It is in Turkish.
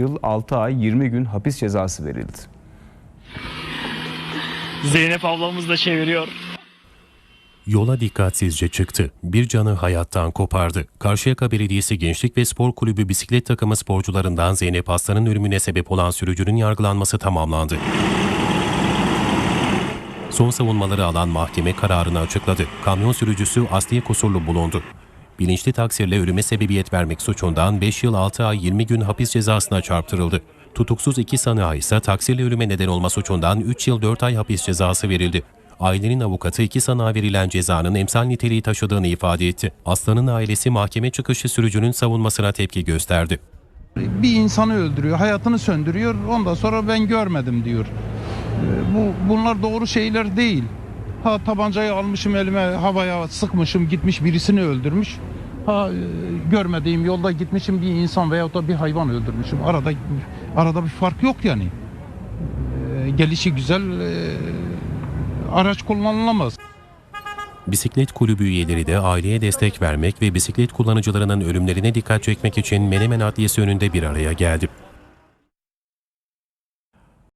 yıl 6 ay 20 gün hapis cezası verildi. Zeynep ablamız da çeviriyor. Yola dikkatsizce çıktı. Bir canı hayattan kopardı. Karşıyaka Belediyesi Gençlik ve Spor Kulübü bisiklet takımı sporcularından Zeynep Aslan'ın ölümüne sebep olan sürücünün yargılanması tamamlandı. Son savunmaları alan mahkeme kararını açıkladı. Kamyon sürücüsü asliye kusurlu bulundu. Bilinçli taksirle ölüme sebebiyet vermek suçundan 5 yıl 6 ay 20 gün hapis cezasına çarptırıldı. Tutuksuz iki sanığa ise taksirle ölüme neden olma suçundan 3 yıl 4 ay hapis cezası verildi. Ailenin avukatı iki sanığa verilen cezanın emsal niteliği taşıdığını ifade etti. Aslan'ın ailesi mahkeme çıkışı sürücünün savunmasına tepki gösterdi. bir insanı öldürüyor, hayatını söndürüyor. Ondan sonra ben görmedim diyor. Ee, Bu bunlar doğru şeyler değil. Ha tabancayı almışım elime havaya sıkmışım gitmiş birisini öldürmüş. Ha e, görmediğim yolda gitmişim bir insan veyahut da bir hayvan öldürmüşüm. Arada arada bir fark yok yani. Ee, Gelişi güzel e, araç kullanılamaz. Bisiklet kulübü üyeleri de aileye destek vermek ve bisiklet kullanıcılarının ölümlerine dikkat çekmek için Menemen Adliyesi önünde bir araya geldi.